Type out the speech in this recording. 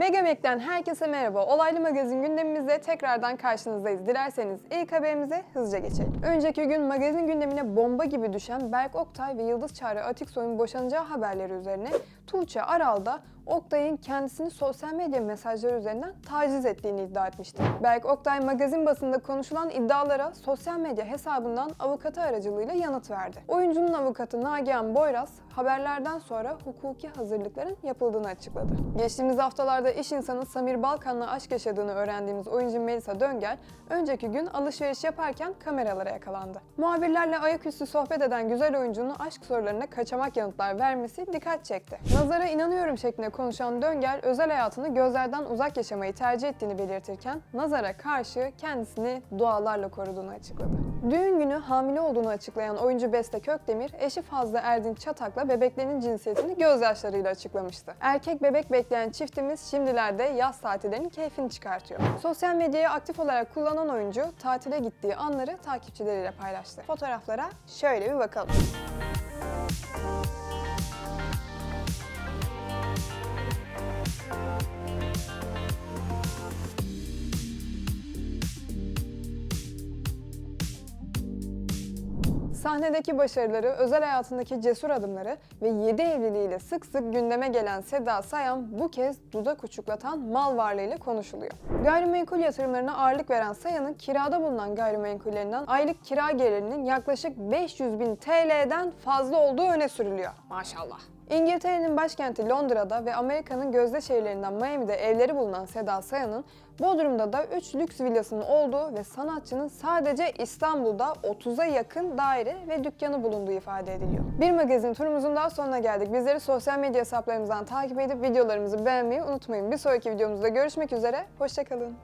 Megamek'ten herkese merhaba. Olaylı magazin gündemimizde tekrardan karşınızdayız. Dilerseniz ilk haberimize hızlıca geçelim. Önceki gün magazin gündemine bomba gibi düşen Berk Oktay ve Yıldız Çağrı Atiksoy'un boşanacağı haberleri üzerine Tuğçe Aral da Oktay'ın kendisini sosyal medya mesajları üzerinden taciz ettiğini iddia etmişti. Berk Oktay magazin basında konuşulan iddialara sosyal medya hesabından avukatı aracılığıyla yanıt verdi. Oyuncunun avukatı Nagihan Boyraz haberlerden sonra hukuki hazırlıkların yapıldığını açıkladı. Geçtiğimiz haftalarda iş insanı Samir Balkan'la aşk yaşadığını öğrendiğimiz oyuncu Melisa Döngel, önceki gün alışveriş yaparken kameralara yakalandı. Muhabirlerle ayaküstü sohbet eden güzel oyuncunun aşk sorularına kaçamak yanıtlar vermesi dikkat çekti. Nazara inanıyorum şeklinde konuşan Döngel, özel hayatını gözlerden uzak yaşamayı tercih ettiğini belirtirken, Nazar'a karşı kendisini dualarla koruduğunu açıkladı. Düğün günü hamile olduğunu açıklayan oyuncu Beste Kökdemir, eşi Fazlı Erdinç Çatak'la bebeklerinin cinsiyetini gözyaşlarıyla açıklamıştı. Erkek bebek bekleyen çiftimiz şimdilerde yaz tatillerinin keyfini çıkartıyor. Sosyal medyayı aktif olarak kullanan oyuncu tatile gittiği anları takipçileriyle paylaştı. Fotoğraflara şöyle bir bakalım. Sahnedeki başarıları, özel hayatındaki cesur adımları ve 7 evliliğiyle sık sık gündeme gelen Seda Sayan bu kez dudak uçuklatan mal varlığıyla konuşuluyor. Gayrimenkul yatırımlarına ağırlık veren Sayan'ın kirada bulunan gayrimenkullerinden aylık kira gelirinin yaklaşık 500 bin TL'den fazla olduğu öne sürülüyor. Maşallah. İngiltere'nin başkenti Londra'da ve Amerika'nın gözde şehirlerinden Miami'de evleri bulunan Seda Sayan'ın Bodrum'da da 3 lüks villasının olduğu ve sanatçının sadece İstanbul'da 30'a yakın daire ve dükkanı bulunduğu ifade ediliyor. Bir magazin turumuzun daha sonuna geldik. Bizleri sosyal medya hesaplarımızdan takip edip videolarımızı beğenmeyi unutmayın. Bir sonraki videomuzda görüşmek üzere, hoşçakalın.